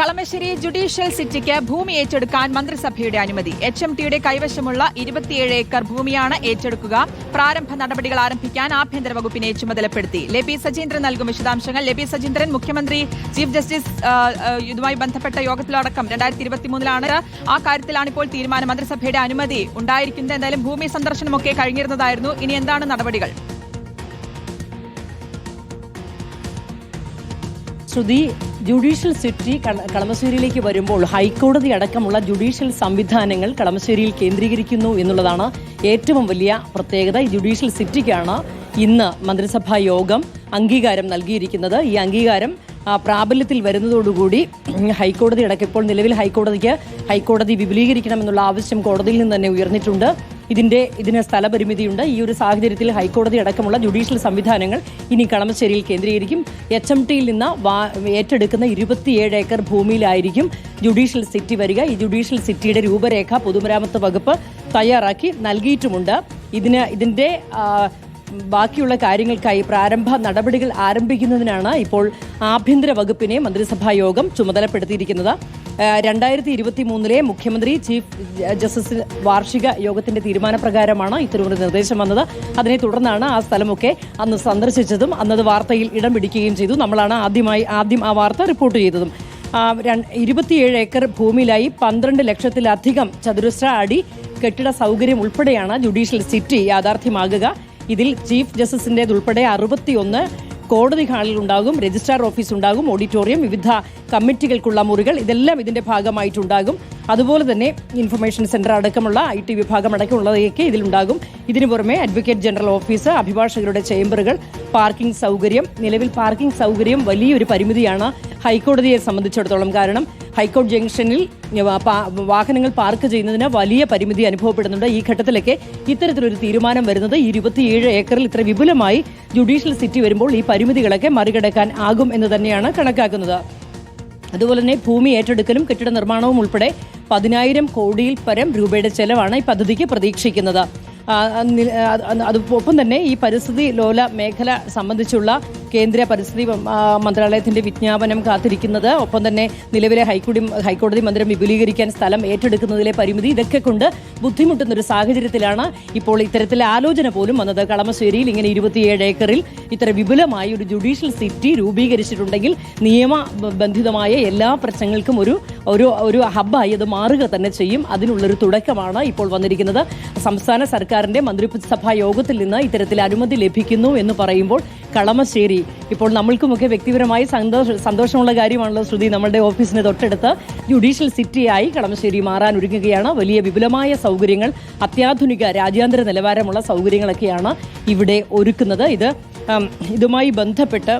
Kalamassery judicial സിറ്റിക്ക് ഭൂമി ഏറ്റെടുക്കാൻ മന്ത്രിസഭയുടെ അനുമതി. എച്ച് എം ടിയുടെ കൈവശമുള്ള ഇരുപത്തിയേഴ് ഏക്കർ ഭൂമിയാണ് ഏറ്റെടുക്കുക. പ്രാരംഭ നടപടികൾ ആരംഭിക്കാൻ ആഭ്യന്തര വകുപ്പിനെ ചുമതലപ്പെടുത്തി. ലബി സജീന്ദ്രൻ നൽകും വിശദാംശങ്ങൾ. ലബി സജീന്ദ്രൻ മുഖ്യമന്ത്രി ചീഫ് ജസ്റ്റിസ് ഇതുമായി ബന്ധപ്പെട്ട യോഗത്തിലടക്കം രണ്ടായിരത്തി ഇരുപത്തിമൂന്നിലാണ് ആ കാര്യത്തിലാണ് ഇപ്പോൾ തീരുമാനം. മന്ത്രിസഭയുടെ അനുമതി ഉണ്ടായിരിക്കുന്നത്. എന്തായാലും ഭൂമി സന്ദർശനമൊക്കെ കഴിഞ്ഞിരുന്നതായിരുന്നു. ഇനി എന്താണ് നടപടികൾ? ശ്രുതി ജുഡീഷ്യൽ സിറ്റി കളമശ്ശേരിയിലേക്ക് വരുമ്പോൾ ഹൈക്കോടതി അടക്കമുള്ള ജുഡീഷ്യൽ സംവിധാനങ്ങൾ കളമശ്ശേരിയിൽ കേന്ദ്രീകരിക്കുന്നു എന്നുള്ളതാണ് ഏറ്റവും വലിയ പ്രത്യേകത. ജുഡീഷ്യൽ സിറ്റിക്കാണ് ഇന്ന് മന്ത്രിസഭാ യോഗം അംഗീകാരം നൽകിയിരിക്കുന്നത്. ഈ അംഗീകാരം പ്രാബല്യത്തിൽ വരുന്നതോടുകൂടി ഹൈക്കോടതി അടക്കം ഇപ്പോൾ നിലവിൽ ഹൈക്കോടതിക്ക് ഹൈക്കോടതി വിപുലീകരിക്കണമെന്നുള്ള ആവശ്യം കോടതിയിൽ നിന്ന് തന്നെ ഉയർന്നിട്ടുണ്ട്. ഇതിന്റെ ഇതിന് സ്ഥലപരിമിതിയുണ്ട്. ഈ ഒരു സാഹചര്യത്തിൽ ഹൈക്കോടതി അടക്കമുള്ള ജുഡീഷ്യൽ സംവിധാനങ്ങൾ ഇനി കളമശ്ശേരിയിൽ കേന്ദ്രീകരിക്കും. എച്ച് എം ടിയിൽ നിന്ന് ഏറ്റെടുക്കുന്ന ഇരുപത്തിയേഴ് ഏക്കർ ഭൂമിയിലായിരിക്കും ജുഡീഷ്യൽ സിറ്റി വരിക. ഈ ജുഡീഷ്യൽ സിറ്റിയുടെ രൂപരേഖ പൊതുമരാമത്ത് വകുപ്പ് തയ്യാറാക്കി നൽകിയിട്ടുമുണ്ട്. ഇതിന് ഇതിന്റെ ബാക്കിയുള്ള കാര്യങ്ങൾക്കായി പ്രാരംഭ നടപടികൾ ആരംഭിക്കുന്നതിനാണ് ഇപ്പോൾ ആഭ്യന്തര വകുപ്പിനെ മന്ത്രിസഭാ യോഗം ചുമതലപ്പെടുത്തിയിരിക്കുന്നത്. രണ്ടായിരത്തി ഇരുപത്തി മൂന്നിലെ മുഖ്യമന്ത്രി ചീഫ് ജസ്റ്റിസ് വാർഷിക യോഗത്തിന്റെ തീരുമാനപ്രകാരമാണ് ഇത്തരമൊരു നിർദ്ദേശം വന്നത്. അതിനെ തുടർന്നാണ് ആ സ്ഥലമൊക്കെ അന്ന് സന്ദർശിച്ചതും അന്നത് വാർത്തയിൽ ഇടം പിടിക്കുകയും ചെയ്തു. നമ്മളാണ് ആദ്യമായി ആദ്യം ആ വാർത്ത റിപ്പോർട്ട് ചെയ്തതും. ഇരുപത്തിയേഴ് ഏക്കർ ഭൂമിയിലായി പന്ത്രണ്ട് ലക്ഷത്തിലധികം ചതുരശ്ര അടി കെട്ടിട സൗകര്യം ഉൾപ്പെടെയാണ് ജുഡീഷ്യൽ സിറ്റി യാഥാർത്ഥ്യമാകുക. ഇതിൽ ചീഫ് ജസ്റ്റിസിന്റെതുൾപ്പെടെ അറുപത്തിയൊന്ന് കോടതി ഹാളിൽ ഉണ്ടാകും രജിസ്ട്രാർ ഓഫീസ് ഉണ്ടാകും ഓഡിറ്റോറിയം വിവിധ കമ്മിറ്റികൾക്കുള്ള മുറികൾ ഇതെല്ലാം ഇതിന്റെ ഭാഗമായിട്ടുണ്ടാകും. അതുപോലെ തന്നെ ഇൻഫർമേഷൻ സെന്റർ അടക്കമുള്ള ഐ ടി വിഭാഗം അടക്കമുള്ളതൊക്കെ ഇതിലുണ്ടാകും ഇതിനു പുറമെ അഡ്വക്കേറ്റ് ജനറൽ ഓഫീസ് അഭിഭാഷകരുടെ ചേംബറുകൾ പാർക്കിംഗ് സൗകര്യം നിലവിൽ പാർക്കിംഗ് സൗകര്യം വലിയൊരു പരിമിതിയാണ് ഹൈക്കോടതിയെ സംബന്ധിച്ചിടത്തോളം കാരണം. ഹൈക്കോടതി ജംഗ്ഷനിൽ വാഹനങ്ങൾ പാർക്ക് ചെയ്യുന്നതിന് വലിയ പരിമിതി അനുഭവപ്പെടുന്നുണ്ട്. ഈ ഘട്ടത്തിലൊക്കെ ഇത്തരത്തിലൊരു തീരുമാനം വരുന്നത് ഈ ഇരുപത്തിയേഴ് ഏക്കറിൽ ഇത്ര വിപുലമായി ജുഡീഷ്യൽ സിറ്റി വരുമ്പോൾ ഈ പരിമിതികളൊക്കെ മറികടക്കാൻ ആകും എന്ന് തന്നെയാണ് കണക്കാക്കുന്നത്. അതുപോലെ തന്നെ ഭൂമി ഏറ്റെടുക്കലും കെട്ടിട നിർമ്മാണവും ഉൾപ്പെടെ പതിനായിരം കോടിയിൽ പരം രൂപയുടെ ചെലവാണ് ഈ പദ്ധതിക്ക് പ്രതീക്ഷിക്കുന്നത്. അത് തന്നെ ഈ പരിസ്ഥിതി ലോല മേഖല സംബന്ധിച്ചുള്ള കേന്ദ്ര പരിസ്ഥിതി മന്ത്രാലയത്തിന്റെ വിജ്ഞാപനം കാത്തിരിക്കുന്നത്. ഒപ്പം തന്നെ നിലവിലെ ഹൈക്കോടതി ഹൈക്കോടതി മന്ദിരം വിപുലീകരിക്കാൻ സ്ഥലം ഏറ്റെടുക്കുന്നതിലെ പരിമിതി ഇതൊക്കെ കൊണ്ട് ബുദ്ധിമുട്ടുന്ന ഒരു സാഹചര്യത്തിലാണ് ഇപ്പോൾ ഇത്തരത്തിലെ ആലോചന പോലും വന്നത്. കളമശ്ശേരിയിൽ ഇങ്ങനെ ഇരുപത്തിയേഴ് ഏക്കറിൽ ഇത്ര വിപുലമായ ഒരു ജുഡീഷ്യൽ സിറ്റി രൂപീകരിച്ചിട്ടുണ്ടെങ്കിൽ നിയമബന്ധിതമായ എല്ലാ പ്രശ്നങ്ങൾക്കും ഒരു ഒരു ഒരു ഹബ്ബായി അത് മാറുക തന്നെ ചെയ്യും. അതിനുള്ളൊരു തുടക്കമാണ് ഇപ്പോൾ വന്നിരിക്കുന്നത്. സംസ്ഥാന സർക്കാരിന്റെ മന്ത്രിസഭാ യോഗത്തിൽ നിന്ന് ഇത്തരത്തിൽ അനുമതി ലഭിക്കുന്നു എന്ന് പറയുമ്പോൾ കളമശ്ശേരി. ഇപ്പോൾ നമ്മൾക്കുമൊക്കെ വ്യക്തിപരമായി സന്തോഷ സന്തോഷമുള്ള കാര്യമാണല്ലോ ശ്രുതി. നമ്മളുടെ ഓഫീസിന് തൊട്ടടുത്ത് ജുഡീഷ്യൽ സിറ്റിയായി കളമശ്ശേരി മാറാൻ ഒരുങ്ങുകയാണ്. വലിയ വിപുലമായ സൗകര്യങ്ങൾ അത്യാധുനിക രാജ്യാന്തര നിലവാരമുള്ള സൗകര്യങ്ങളൊക്കെയാണ് ഇവിടെ ഒരുക്കുന്നത്. ഇത് ഇതുമായി ബന്ധപ്പെട്ട്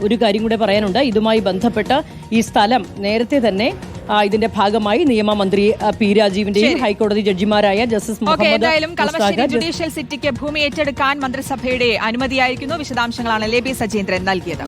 ഒരു കാര്യം കൂടെ പറയാനുണ്ട്. ഇതുമായി ബന്ധപ്പെട്ട് ഈ സ്ഥലം നേരത്തെ തന്നെ ഇതിന്റെ ഭാഗമായി നിയമമന്ത്രി പി രാജീവിന്റെയും ഹൈക്കോടതി ജഡ്ജിമാരായ ജസ്റ്റിസ് എന്തായാലും കളമശ്ശേരി ജുഡീഷ്യൽ സിറ്റിക്ക് ഭൂമി ഏറ്റെടുക്കാൻ മന്ത്രിസഭയുടെ അനുമതിയായിരിക്കുന്നു. വിശദാംശങ്ങളാണ് ലേബി സജീന്ദ്രൻ നൽകിയത്.